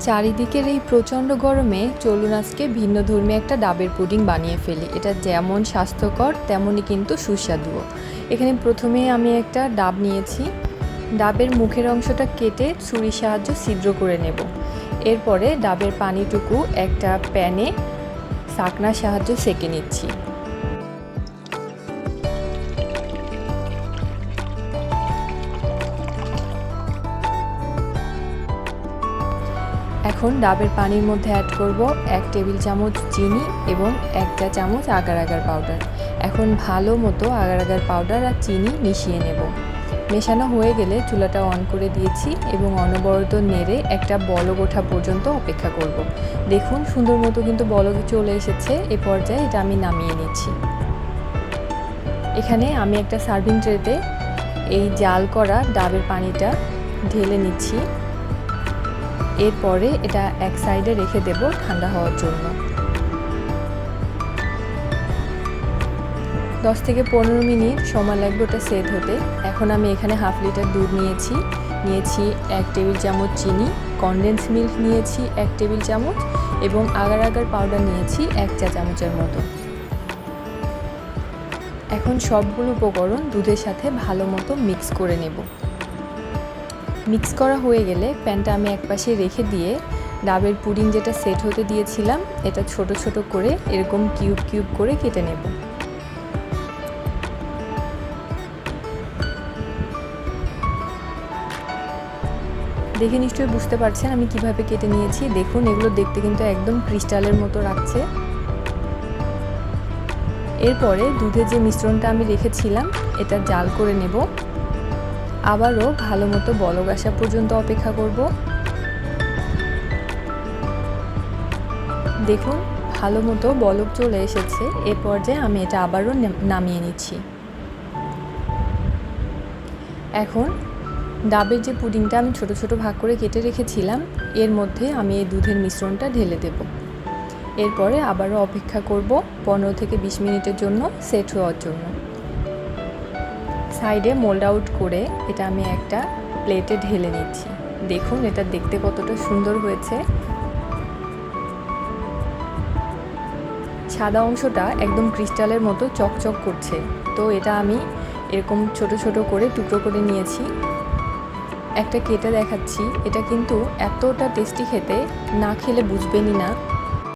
চারিদিকের এই প্রচণ্ড গরমে চলুন আজকে ভিন্ন ধর্মী একটা ডাবের পুডিং বানিয়ে ফেলি। এটা যেমন স্বাস্থ্যকর, তেমনই কিন্তু সুস্বাদুও এখানে প্রথমে আমি একটা ডাব নিয়েছি। ডাবের মুখের অংশটা কেটে ছুরির সাহায্য ছিদ্র করে নেব। এরপরে ডাবের পানিটুকু একটা প্যানে শাকনার সাহায্য সেকে নিচ্ছি। এখন ডাবের পানির মধ্যে অ্যাড করব এক টেবিল চামচ চিনি এবং এক চা চামচ আগার আগার পাউডার এখন ভালো মতো আগার আগার পাউডার আর চিনি মিশিয়ে নেব। মেশানো হয়ে গেলে চুলাটা অন করে দিয়েছি এবং অনবরত নেড়ে একটা বলক ওঠা পর্যন্ত অপেক্ষা করব। দেখুন, সুন্দর মতো কিন্তু বলক চলে এসেছে। এ পর্যায়ে এটা আমি নামিয়ে নিচ্ছি। এখানে আমি একটা সার্ভিং ট্রেতে এই জাল করা ডাবের পানিটা ঢেলে নিচ্ছি। এরপরে এটা এক সাইডে রেখে দেব ঠান্ডা হওয়ার জন্য। দশ থেকে পনেরো মিনিট সময় লাগবে ওটা সেট হতে। এখন আমি এখানে হাফ লিটার দুধ নিয়েছি। নিয়েছি এক টেবিল চামচ চিনি কনডেন্স মিল্ক নিয়েছি এক টেবিল চামচ এবং আগার আগার পাউডার নিয়েছি এক চা চামচের মতো। এখন সবগুলো উপকরণ দুধের সাথে ভালো মতো মিক্স করে নেব। মিক্স করা হয়ে গেলে প্যানটা আমি একপাশে রেখে দিয়ে ডাবের পুডিং যেটা সেট হতে দিয়েছিলাম, এটা ছোট ছোট করে এরকম কিউব কিউব করে কেটে নেব। দেখে নিশ্চয়ই বুঝতে পারছেন আমি কীভাবে কেটে নিয়েছি। দেখুন, এগুলো দেখতে কিন্তু একদম ক্রিস্টালের মতো রাখছে এরপরে দুধের যে মিশ্রণটা আমি রেখেছিলাম, এটা জাল করে নেব। আবারও ভালো মতো বলক আসা পর্যন্ত অপেক্ষা করব। দেখুন, ভালো মতো বলক চলে এসেছে। এ পর্যায়ে আমি এটা আবারও নামিয়ে নিচ্ছি। এখন ডাবের যে পুডিংটা আমি ছোট ছোট ভাগ করে কেটে রেখেছিলাম, এর মধ্যে আমি এই দুধের মিশ্রণটা ঢেলে দেব। এরপরে আবারও অপেক্ষা করব পনেরো থেকে বিশ মিনিটের জন্য সেট হওয়ার জন্য। সাইডে মোল্ড আউট করে এটা আমি একটা প্লেটে ঢেলে নিচ্ছি। দেখুন, এটা দেখতে কতটা সুন্দর হয়েছে। সাদা অংশটা একদম ক্রিস্টালের মতো চকচক করছে। তো এটা আমি এরকম ছোট ছোট করে টুকরো করে নিয়েছি। একটা কেটে দেখাচ্ছি। এটা কিন্তু এতটা টেস্টি খেতে না খেলে বুঝবেনই না।